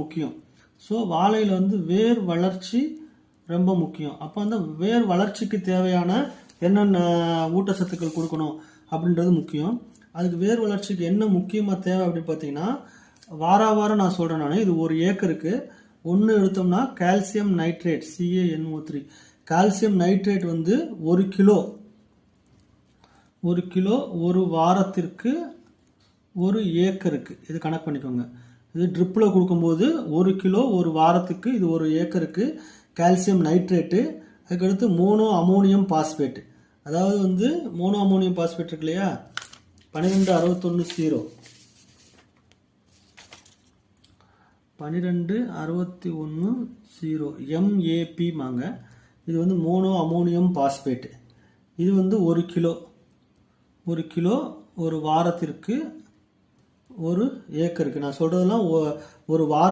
முக்கியம். ஸோ வாழையில் வந்து வேர் வளர்ச்சி ரொம்ப முக்கியம். அப்போ அந்த வேர் வளர்ச்சிக்கு தேவையான என்னென்ன ஊட்டச்சத்துக்கள் கொடுக்கணும் அப்படின்றது முக்கியம். அதுக்கு வேர் வளர்ச்சிக்கு என்ன முக்கியமாக தேவை அப்படின்னு பார்த்தீங்கன்னா வார வாரம் நான் சொல்கிறேன் நான். இது ஒரு ஏக்கருக்கு. ஒன்று எடுத்தோம்னா calcium nitrate C A N O three calcium nitrate வந்து ஒரு கிலோ. ஒரு கிலோ ஒரு வாரத்திற்கு ஒரு ஏக்கருக்கு. இது கணக்கு பண்ணிக்கோங்க. இது ட்ரிப்பில் கொடுக்கும்போது ஒரு கிலோ ஒரு வாரத்துக்கு இது ஒரு ஏக்கருக்கு கால்சியம் நைட்ரேட்டு அதுக்கடுத்து மோனோ அமோனியம் பாஸ்பேட் அதாவது வந்து மோனோ அமோனியம் பாஸ்பேட் இருக்கு இல்லையா? பன்னிரெண்டு அறுபத்தொன்று ஜீரோ பன்னிரெண்டு அறுபத்தி ஒன்று ஜீரோ எம்ஏபி மாங்க. இது வந்து மோனோ அமோனியம் பாஸ்பேட்டு இது வந்து ஒரு கிலோ. ஒரு கிலோ ஒரு வாரத்திற்கு ஒரு ஏக்கருக்கு. நான் சொல்கிறதெல்லாம் ஒரு வார